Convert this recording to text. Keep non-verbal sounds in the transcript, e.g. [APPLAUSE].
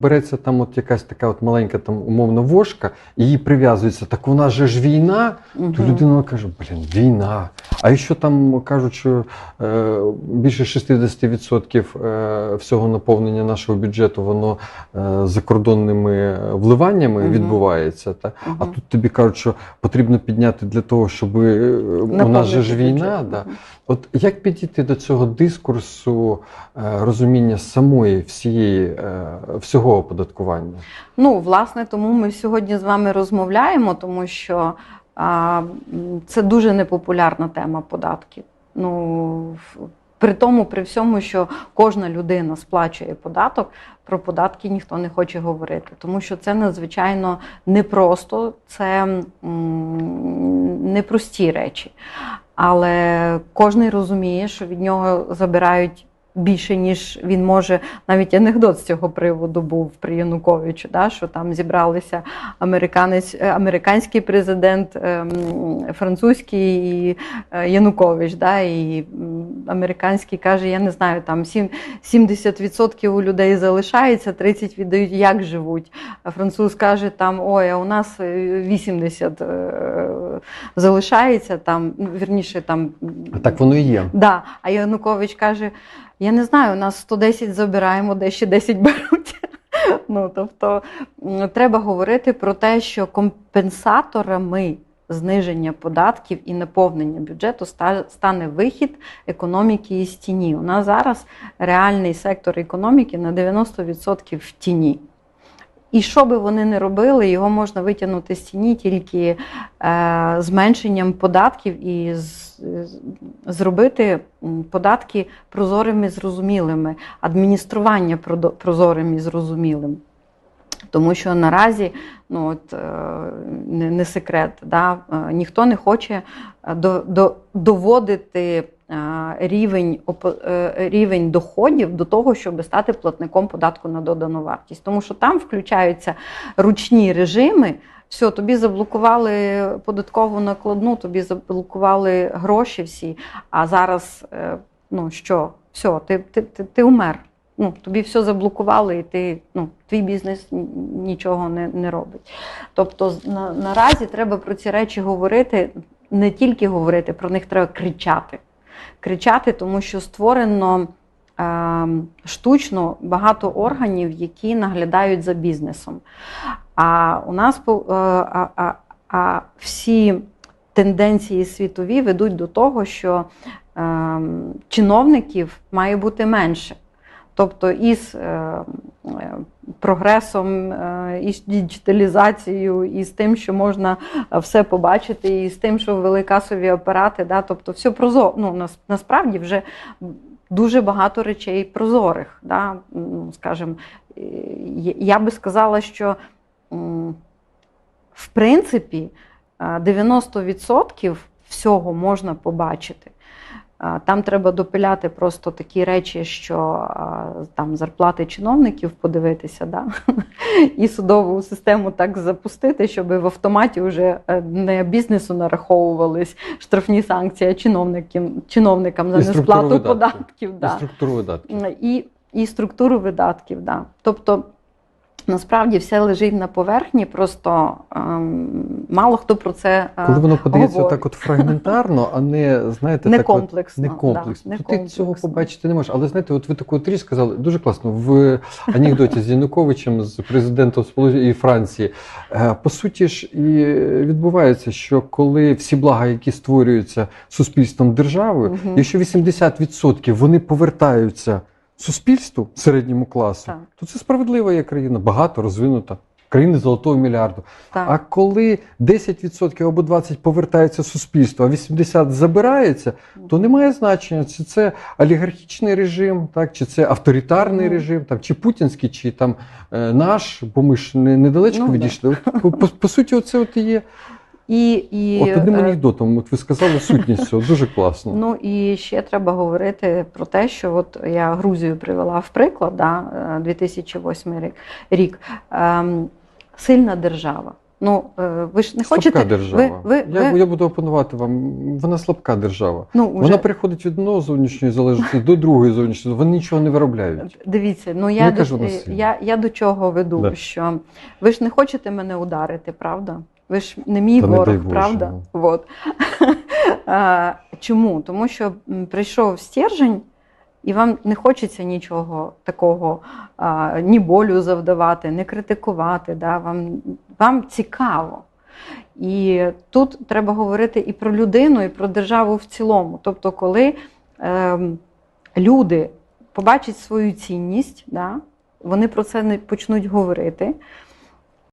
Береться там от якась така от маленька там умовна вошка, і її прив'язується, так вона же ж війна, то Мгм. людина каже, блін, війна. А якщо там кажуть, що е, більше 60% е, всього наповнення нашого бюджету, воно е, закордонними вливаннями Мгм. відбувається, та? а тут тобі кажуть, що потрібно підняти для того, щоб у нас же ж війна. Да. От як підійти до цього дискурсу е, розуміння самої всієї е, всього оподаткування? Ну, власне, тому ми сьогодні з вами розмовляємо, тому що а, це дуже непопулярна тема податків. Ну, при тому, при всьому, що кожна людина сплачує податок, про податки ніхто не хоче говорити, тому що це надзвичайно непросто, це непрості речі. Але кожен розуміє, що від нього забирають більше, ніж він може. Навіть анекдот з цього приводу був при Януковичу, да, що там зібралися американець, е, американський президент, ем, французький і е, Янукович. Да, і американський каже: я не знаю, там сім- 70% у людей залишається, 30% віддають, як живуть. А француз каже, там ой, а у нас е, 80 е, залишається там, ну, вірніше там. А так воно і є. Да. А Янукович каже: я не знаю, у нас 110 забираємо, де ще 10 [LAUGHS] беруть. Ну, тобто треба говорити про те, що компенсаторами зниження податків і наповнення бюджету стане вихід економіки із тіні. У нас зараз реальний сектор економіки на 90% в тіні. І що би вони не робили, його можна витягнути з тіні тільки е, зменшенням податків і з, зробити податки прозорими, зрозумілими, адміністрування прозорим і зрозумілим. Тому що наразі ну от, е, не, секрет, да, е, ніхто не хоче е, до, до, доводити рівень, е, рівень доходів до того, щоб стати платником податку на додану вартість. Тому що там включаються ручні режими. Все, тобі заблокували податкову накладну, тобі заблокували гроші всі. А зараз е, ну що, все, ти, ти, ти, ти умер. Ну, тобі все заблокували, і ти, ну, твій бізнес нічого не, не робить. Тобто, на, наразі треба про ці речі говорити, не тільки говорити, про них треба кричати. Кричати, тому що створено е, штучно багато органів, які наглядають за бізнесом. А у нас е, а, а, а всі тенденції світові ведуть до того, що е, чиновників має бути менше. Тобто із е, е, прогресом, е, із діджиталізацією, і з тим, що можна все побачити, і з тим, що ввели касові апарати, да, тобто все прозоро. Ну, нас, насправді вже дуже багато речей прозорих. Да, скажімо, я би сказала, що в принципі е, 90% всього можна побачити. Там треба допиляти просто такі речі, що там зарплати чиновників подивитися, да? [LAUGHS] і судову систему так запустити, щоб в автоматі вже е, не бізнесу нараховувались штрафні санкції, а чиновникам, чиновникам за несплату видатків. податків. І структуру видатків. І, і структуру видатків. Да. Тобто, насправді все лежить на поверхні, просто ем, мало хто про це е, Коли воно подається говорить. так от фрагментарно, а не знаєте, Не так от, комплексно, не да, не то ти цього побачити не можеш. Але знаєте, от ви таку от річ сказали дуже класно в анекдоті з Януковичем, з президентом Сполученої Франції. Е, По суті ж і відбувається, що коли всі блага, які створюються суспільством державою, Мгм. якщо 80% вони повертаються суспільству середньому класу, Так. то це справедлива є країна, багато розвинута. Країни золотого мільярду. Так. А коли 10% або 20% повертається суспільство, а 80% забирається, то немає значення, чи це олігархічний режим, так, чи це авторитарний Мгм. режим, там, чи путінський, чи там е, наш, бо ми ж недалечко Ну, відійшли. По, по, по суті, оце от і є. І, і, От одним е, анекдотом, от ви сказали сутність цього, дуже класно. Ну і ще треба говорити про те, що от я Грузію привела в приклад, да, е, 2008 рік. рік. Ем, сильна держава. Ну е, ви ж не слабка хочете. держава. Ви, ви, я, ви, я буду опонувати вам. Вона слабка держава. ну, уже, Вона переходить від одного зовнішньої залежності до другої зовнішньої. Вони нічого не виробляють. Дивіться, ну я, Не до, кажу насильно. я, я до чого веду, Да. що ви ж не хочете мене ударити, правда? Ви ж не мій Та не дай ворог, Боже, правда? ну. Вот. [LAUGHS] А, Чому? Тому що м, прийшов стержень, і вам не хочеться нічого такого, а, ні болю завдавати, не критикувати. Да? Вам, вам цікаво. І тут треба говорити і про людину, і про державу в цілому. Тобто, коли ем, люди побачать свою цінність, да, вони про це не почнуть говорити.